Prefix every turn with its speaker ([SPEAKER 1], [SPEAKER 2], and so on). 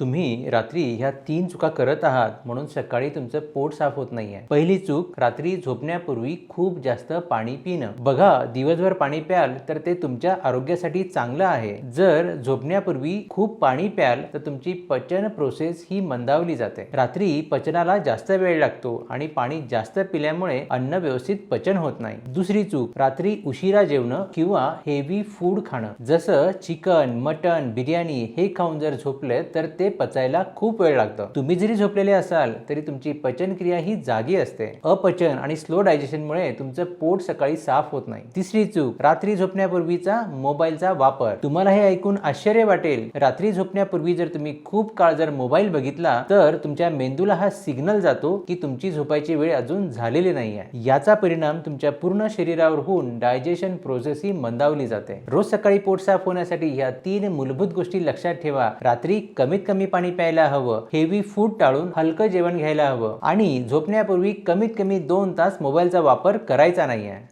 [SPEAKER 1] तुम्ही रात्री ह्या तीन चुका करत आहात म्हणून सकाळी तुमचं पोट साफ होत नाहीये. पहिली चूक रात्री झोपण्यापूर्वी खूप जास्त पाणी पिणं. बघा दिवसभर पाणी प्याल तर ते तुमच्या आरोग्यासाठी चांगलं आहे. जर झोपण्यापूर्वी खूप पाणी प्याल तर तुमची पचन प्रोसेस ही मंदावली जाते. रात्री पचनाला जास्त वेळ लागतो आणि पाणी जास्त पिल्यामुळे अन्न व्यवस्थित पचन होत नाही. दुसरी चूक रात्री उशिरा जेवणं किंवा हेवी फूड खाणं. जसं चिकन मटन बिर्याणी हे खाऊन जर झोपले तर ते पचायला खूप वेळ लागतं. तुम्ही जरी झोपलेले असाल तरी तुमची पचनक्रिया ही जागी असते. अपचन आणि स्लो डायजेशनमुळे तुमचं पोट सकाळी साफ होत नाही. तिसरी चूक रात्री झोपण्यापूर्वीचा मोबाईलचा वापर. तुम्हाला हे ऐकून आश्चर्य वाटेल. रात्री झोपण्यापूर्वी जर तुम्ही खूप काळ जर मोबाईल बघितला तर तुमच्या मेंदूला हा सिग्नल जातो की तुमची झोपायची वेळ अजून झालेली नाही आहे याचा परिणाम तुमच्या पूर्ण शरीरावर होऊन डायजेशन प्रोसेस ही मंदावली जाते. रोज सकाळी पोट साफ होण्यासाठी ह्या तीन मूलभूत गोष्टी लक्षात ठेवा. रात्री कमीत कमी कमी पाणी प्यायला हवं हेवी फूड टाळून हलकं जेवण घ्यायला हवं आणि झोपण्यापूर्वी कमीत कमी दोन तास मोबाईलचा वापर करायचा नाहीये.